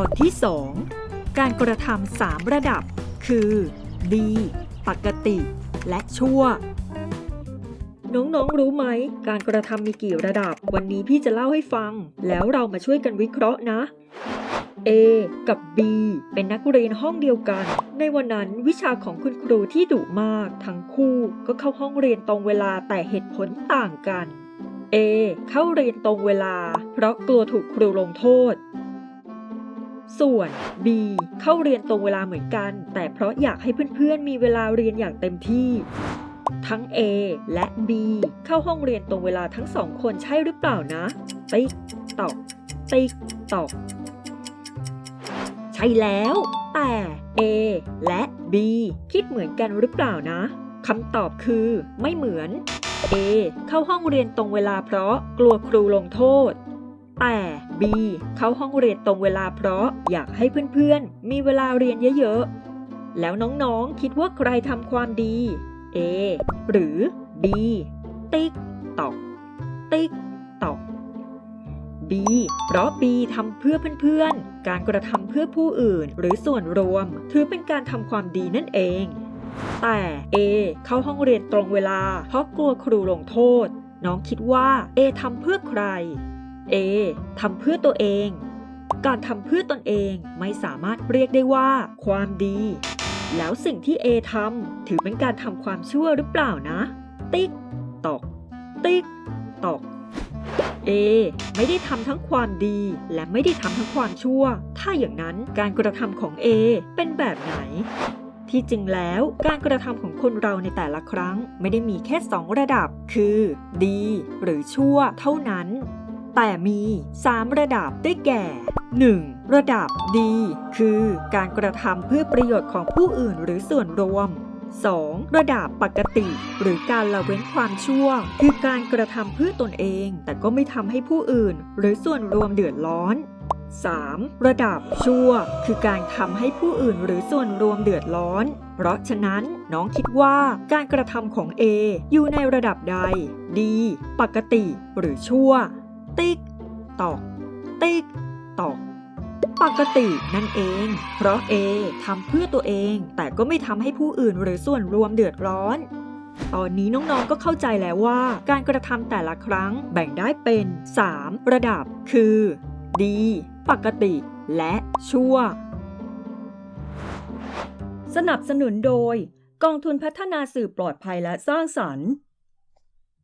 ตอนที่ 2 การกระทำสามระดับ คือ ดี ปกติ และชั่ว น้องๆ รู้ไหม การกระทำมีกี่ระดับ วันนี้พี่จะเล่าให้ฟัง แล้วเรามาช่วยกันวิเคราะห์นะ A กับ B เป็นนักเรียนห้องเดียวกัน ในวันนั้นวิชาของคุณครูที่ดุมาก ทั้งคู่ก็เข้าห้องเรียนตรงเวลาแต่เหตุผลต่างกัน A เข้าเรียนตรงเวลา เพราะกลัวถูกครูลงโทษ ส่วน B เข้าเรียนตรงเวลาเหมือนกัน แต่เพราะอยากให้เพื่อนๆ มีเวลาเรียนอย่างเต็มที่ ทั้ง A และ B เข้าห้องเรียนตรงเวลาทั้งสองคนใช่หรือเปล่านะ ติ๊กตอก ติ๊กตอก ใช่แล้ว แต่ A และ B คิดเหมือนกันหรือเปล่านะคำตอบคือไม่เหมือน A เข้าห้องเรียนตรงเวลาเพราะกลัวครูลงโทษ แต่ B เข้าห้องเรียนตรงเวลาเพราะอยากให้เพื่อนๆ มีเวลาเรียนเยอะๆ แล้วน้องๆ คิดว่าใครทำความดี A หรือ B ติ๊กตอก ติ๊กตอก B เพราะ B ทำเพื่อเพื่อนๆ การกระทำเพื่อผู้อื่น หรือส่วนรวม ถือเป็นการทำความดีนั่นเอง แต่ A เข้าห้องเรียนตรงเวลา เพราะกลัวครูลงโทษ น้องคิดว่า A ทำเพื่อใคร A ทำเพื่อตัวเอง การทำเพื่อตนเองไม่สามารถเรียกได้ว่า ความดี แล้วสิ่งที่ A ทำถือเป็นการทำความชั่วหรือเปล่านะ ติ๊กตอก ติ๊กตอก A ไม่ได้ทำทั้งความดีและไม่ได้ทำทั้งความชั่ว ถ้าอย่างนั้นการกระทำของ A เป็นแบบไหน ที่จริงแล้วการกระทำของคนเราในแต่ละครั้ง ไม่ได้มีแค่ 2 ระดับ คือ ดี หรือชั่วเท่านั้น แต่มี 3 ระดับได้แก่ 1. ระดับดี คือการกระทำเพื่อประโยชน์ของผู้อื่นหรือส่วนรวม 2. ระดับปกติ หรือการละเว้นความชั่ว คือการกระทำเพื่อตนเอง แต่ก็ไม่ทำให้ผู้อื่น หรือส่วนรวมเดือดร้อน 3. ระดับชั่ว คือการทำให้ผู้อื่นหรือส่วนรวมเดือดร้อน เพราะฉะนั้นน้องคิดว่าการกระทำของ A อยู่ในระดับใด ดี ปกติ หรือชั่ว ติ๊ก ตอก ติ๊ก ตอก ปกตินั่นเอง เพราะ A ทำเพื่อตัวเอง แต่ก็ไม่ทำให้ผู้อื่นหรือส่วนรวมเดือดร้อน ตอนนี้น้องๆก็เข้าใจแล้วว่า การกระทำแต่ละครั้งแบ่งได้เป็น 3 ระดับ คือ ดี ปกติ และชั่ว สนับสนุนโดย กองทุนพัฒนาสื่อปลอดภัยและสร้างสรรค์